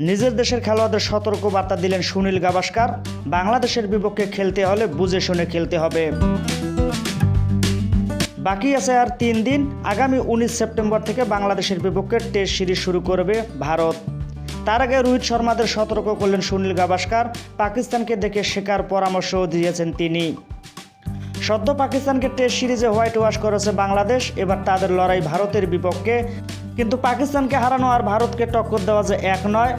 নিজের দেশের খেলোয়াড়দের সতর্ক বার্তা দিলেন সুনীল গাভাস্কার। বাংলাদেশের বিপক্ষে খেলতে হলে বুঝে শুনে খেলতে হবে। বাকি আছে আর তিন দিন। আগামী উনিশ সেপ্টেম্বর থেকে বাংলাদেশের বিপক্ষে টেস্ট সিরিজ শুরু করবে ভারত। তার আগে রোহিত শর্মাদের সতর্ক করলেন সুনীল গাভাস্কার। পাকিস্তানকে দেখে শেখার পরামর্শও দিয়েছেন তিনি। সদ্য পাকিস্তানকে টেস্ট সিরিজে হোয়াইট ওয়াশ করেছে বাংলাদেশ। এবার তাদের লড়াই ভারতের বিপক্ষে। কিন্তু পাকিস্তানকে হারানো আর ভারতকে টক্কর দেওয়া যে এক নয়,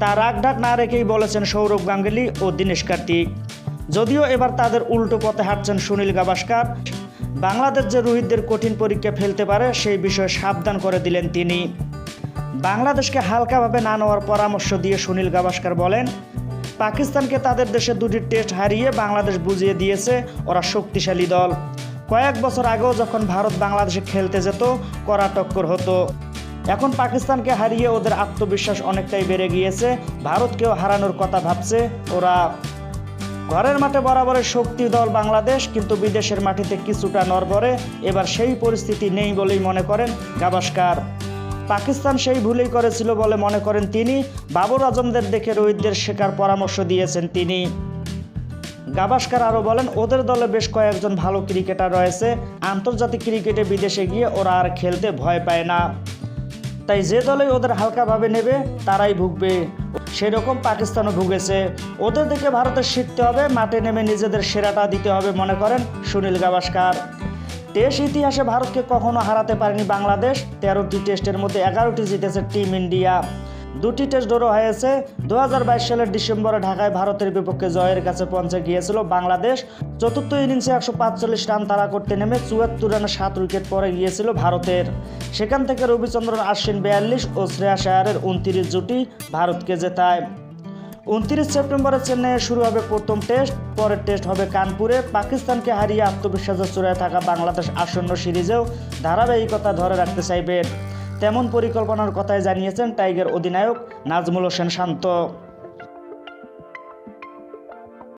তা রাগঢাক না রেখেই বলেছেন সৌরভ গাঙ্গুলি ও দীনেশ কার্তিক। যদিও এবার তাদের উল্টো পথে হাঁটছেন সুনীল গাভাস্কার, বাংলাদেশ যে রোহিতদের কঠিন পরীক্ষা ফেলতে পারে সেই বিষয়ে সাবধান করে দিলেন তিনি। বাংলাদেশকে হালকাভাবে না নেওয়ার পরামর্শ দিয়ে সুনীল গাভাস্কার বলেন, পাকিস্তানকে তাদের দেশে দুটি টেস্ট হারিয়ে বাংলাদেশ বুঝিয়ে দিয়েছে ওরা শক্তিশালী দল। কয়েক বছর আগেও যখন ভারত বাংলাদেশে খেলতে যেত, কড়া টক্কর হতো। এখন পাকিস্তানকে হারিয়ে ওদের আত্মবিশ্বাস অনেকটাই বেড়ে গিয়েছে। ভারতকেও হারানোর কথা ভাবছে ওরা। ঘরের মাঠে বরাবরের শক্তি দল বাংলাদেশ, কিন্তু বিদেশের মাটিতে কিছুটা নড়বড়ে। এবার সেই পরিস্থিতি নেই বলেই মনে করেন গাভাস্কার। পাকিস্তান সেই ভুলেই করেছিল বলে মনে করেন তিনি। বাবর আজমদের দেখে রোহিতদের শেখার পরামর্শ দিয়েছেন তিনি। গাভাস্কার আরও বলেন, ওদের দলে বেশ কয়েকজন ভালো ক্রিকেটার রয়েছে। আন্তর্জাতিক ক্রিকেটে বিদেশে গিয়ে ওরা আর খেলতে ভয় পায় না। তাই যে দলই ওদের হালকাভাবে নেবে, তারাই ভুগবে। সেরকম পাকিস্তানও ভুগেছে। ওদের দিকে ভারতের শিখতে হবে, মাঠে নেমে নিজেদের সেরাটা দিতে হবে, মনে করেন সুনীল গাভাস্কার। টেস্ট ইতিহাসে ভারতকে কখনো হারাতে পারেনি বাংলাদেশ। তেরোটি টেস্টের মধ্যে এগারোটি জিতেছে টিম ইন্ডিয়া। দুটি টেস্ট ড্র হয়েছে। দু সালের ডিসেম্বরে ঢাকায় ভারতের বিপক্ষে জয়ের কাছে পৌঁছে গিয়েছিল বাংলাদেশ। চতুর্থ ইনিংসে একশো রান তাড়া করতে নেমে চুয়াত্তর রানে সাত উইকেট পরে গিয়েছিল ভারতের। সেখান থেকে রবিচন্দ্রন আশ্বিন বিয়াল্লিশ ও শ্রেয়া শায়ারের উনত্রিশ জুটি ভারতকে জেতায়। উনত্রিশ সেপ্টেম্বরে চেন্নাইয়ে শুরু হবে প্রথম টেস্ট পরের টেস্ট হবে কানপুরে। পাকিস্তানকে হারিয়ে আত্মবিশ্বাসের চূড়ায় থাকা বাংলাদেশ আসন্ন সিরিজেও ধারাবাহিকতা ধরে রাখতে চাইবে। তেমন পরিকল্পনার কথাই জানিয়েছেন টাইগার অধিনায়ক নাজমুল হোসেন শান্ত।